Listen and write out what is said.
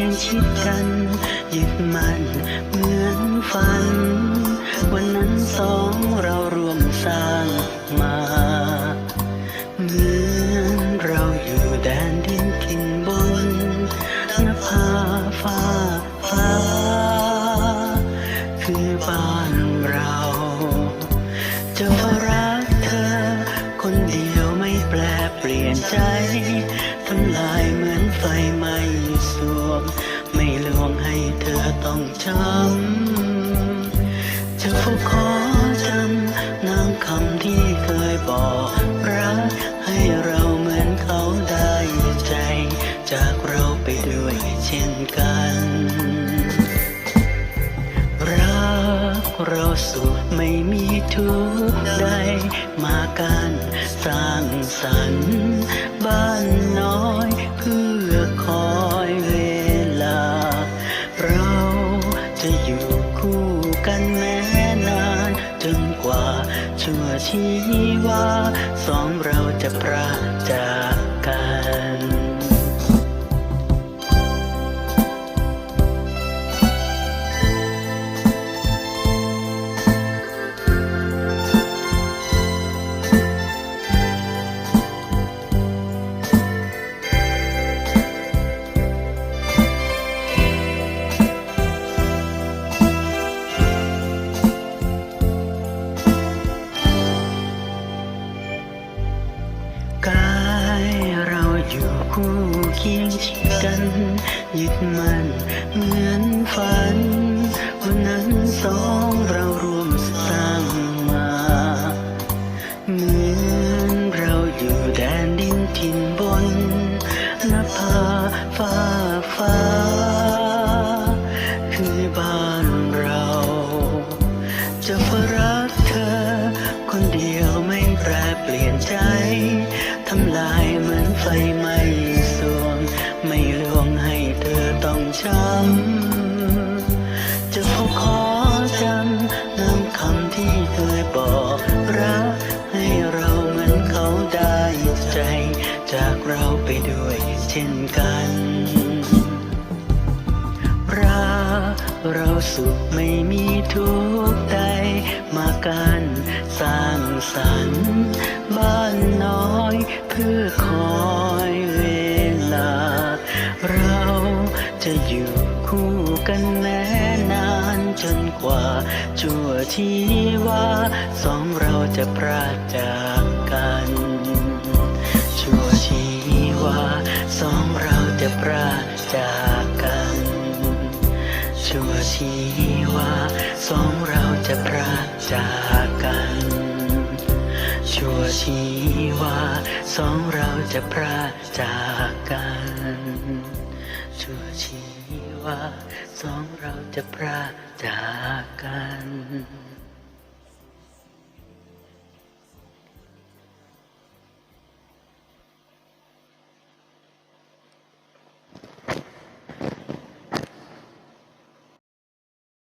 ยังชิดกันยึดมันเหมือนฝัน วันนั้นสองเรารวมสร้างมาเหมือนเราอยู่แดนดินทินบนนภาฟ้าฟ้า ต้องช้ำจะเฝ้าขอจำน้ำคำที่เคยบอกรักให้เราเหมือนเขาได้ใจ จากเราไปด้วยเช่นกัน รักเราสุขไม่มีทุกใดมาการสร้างสรรค์ จะอยู่คู่กันแม้นาน จนกว่าชั่วชีวาสองเราจะประจาก คู่เคียงชิดกันยึดมันเหมือนฝัน วันนั้นสองเรารวมสร้างมา เหมือนเราอยู่แดนดินทินบนนภาฟ้าฟ้า คือบ้านเรา จะฝรักเธอ คนเดียวไม่แปรเปลี่ยนใจทำลาย ใจจากเราไปด้วยเช่นกันรักเราสุขไม่มีทุกข์ใดมาการสร้างสรรค์บ้านน้อยเพื่อคอยเวลา เราจะอยู่คู่กันแม้นานจนกว่าชั่วชีวาสองเราจะพรากจากกัน ชีวาสองเราจะพรากจากกัน ชั่วชีวาสองเราจะพรากจากกัน ชั่วชีวาสองเราจะพรากจากกัน